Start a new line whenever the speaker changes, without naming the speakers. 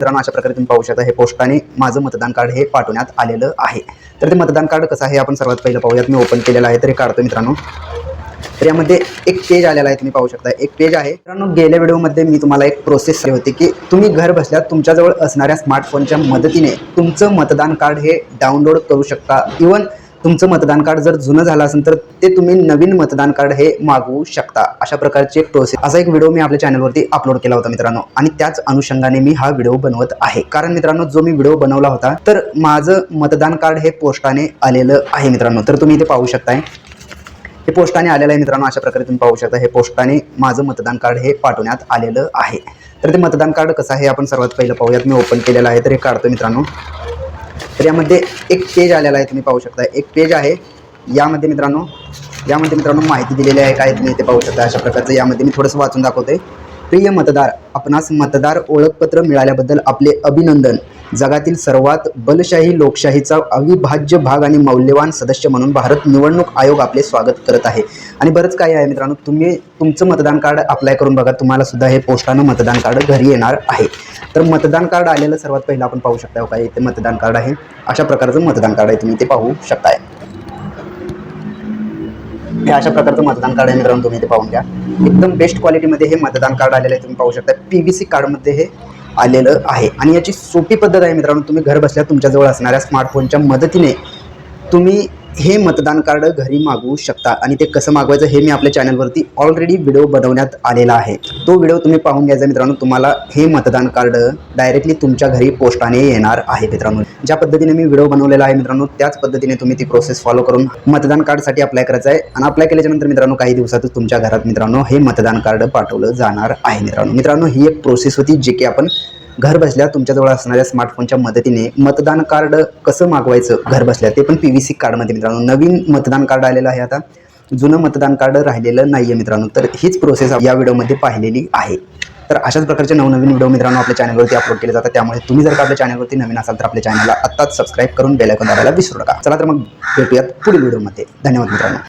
मित्रांनो अशा प्रकारे तुम्ही पाहू शकता हे पोस्टाने माझं मतदान कार्ड हे पाठवण्यात आलेलं आहे. तर ते मतदान कार्ड कसं आहे आपण सर्वात पहिलं पाहूयात. मी ओपन केलेलं आहे तर हे काढतो मित्रांनो. तर यामध्ये एक पेज आलेला आहे तुम्ही पाहू शकता. एक पेज आहे. मित्रांनो गेल्या व्हिडिओमध्ये मी तुम्हाला एक प्रोसेस होती की तुम्ही घर बसल्या तुमच्याजवळ असणाऱ्या स्मार्टफोनच्या मदतीने तुमचं मतदान कार्ड हे डाउनलोड करू शकता. इवन तुमचं मतदान कार्ड जर जुनं झालं असेल तर ते तुम्ही नवीन मतदान कार्ड हे मागवू शकता. अशा प्रकारची एक प्रोसेस असा एक व्हिडिओ मी आपल्या चॅनलवरती अपलोड केला होता मित्रांनो. आणि त्याच अनुषंगाने मी हा व्हिडिओ बनवत आहे. कारण मित्रांनो जो मी व्हिडिओ बनवला होता तर माझं मतदान कार्ड हे पोस्टाने आलेलं आहे मित्रांनो. तर तुम्ही इथे पाहू शकताय. हे पोस्टाने आलेलं आहे मित्रांनो. अशा प्रकारे तुम्ही पाहू शकता. हे पोस्टाने माझं मतदान कार्ड हे पाठवण्यात आलेलं आहे. तर ते मतदान कार्ड कसं आहे? आपण सर्वात पहिलं पाहूयात. मी ओपन केलेलं आहे तर हे काढतो मित्रांनो. तर यामध्ये एक पेज आलेला आहे तुम्ही पाहू शकता. एक पेज आहे. यामध्ये मित्रांनो यामध्ये मित्रांनो माहिती दिलेली आहे. काय तुम्ही इथे पाहू शकता अशा प्रकारचं. यामध्ये मी थोडंसं वाचून दाखवते प्रिय मतदार आपणास मतदार ओळखपत्र मिळाल्याबद्दल आपले अभिनंदन. जगातील सर्वात बलशाही लोकशाहीचा अविभाज्य भाग आणि मौल्यवान सदस्य म्हणून भारत निवडणूक आयोग आपले स्वागत करत आहे. आणि बरंच काही आहे मित्रांनो तुम्ही तुमचं मतदान कार्ड अप्लाय करून बघा तुम्हाला सुद्धा हे पोस्टानं मतदान कार्ड घरी येणार आहे. तर मतदान कार्ड आलेलं सर्वात पहिलं आपण पाहू शकता हो काय इथे मतदान कार्ड आहे. अशा प्रकारचं मतदान कार्ड आहे तुम्ही ते पाहू शकताय. हे अशा प्रकारचं मतदान कार्ड आहे मित्रांनो तुम्ही ते पाहून घ्या. एकदम बेस्ट क्वालिटीमध्ये हे मतदान कार्ड आलेलं आहे तुम्ही पाहू शकता. पी व्ही सी कार्डमध्ये हे आलेलं आहे. आणि याची सोपी पद्धत आहे मित्रांनो तुम्ही घर बसल्या तुमच्याजवळ असणाऱ्या स्मार्टफोनच्या मदतीने तुम्ही हे मतदान कार्ड घरी मागवू शकता आणि ते कसं मागवायचं हे मी आपल्या चॅनलवरती ऑलरेडी व्हिडिओ बनवण्यात आलेला आहे. तो व्हिडिओ तुम्ही पाहून घ्यायचा मित्रांनो तुम्हाला हे मतदान कार्ड डायरेक्टली तुमच्या घरी पोस्टाने येणार आहे मित्रांनो. ज्या पद्धतीने मी व्हिडिओ बनवलेला आहे मित्रांनो त्याच पद्धतीने तुम्ही ती प्रोसेस फॉलो करून मतदान कार्डसाठी अप्लाय करायचं आहे. आणि अप्लाय केल्याच्यानंतर मित्रांनो काही दिवसातच तुमच्या घरात मित्रांनो हे मतदान कार्ड पाठवलं जाणार आहे मित्रांनो. मित्रांनो ही एक प्रोसेस होती जे की आपण घरबसल्या तुमच्याजवळ असणाऱ्या स्मार्टफोनच्या मदतीने मतदान कार्ड कसं मागवायचं घरबसल्या ते पण पी व्ही सी कार्डमध्ये मित्रांनो. नवीन मतदान कार्ड आलेलं आहे आता. जुनं मतदान कार्ड राहिलेलं नाही आहे मित्रांनो. तर हीच प्रोसेस या व्हिडिओमध्ये पाहिलेली आहे. तर अशाच प्रकारचे नवनवीन व्हिडिओ मित्रांनो आपल्या चॅनलवरती अपलोड केले जातात. त्यामुळे तुम्ही जर का आपल्या चॅनलवरती नवीन असाल तर आपल्या चॅनलला आत्ताच सबस्क्राईब करून बेलायकॉन दाबायला विसरू नका. चला तर मग भेटूयात पुढील व्हिडिओमध्ये धन्यवाद मित्रांनो.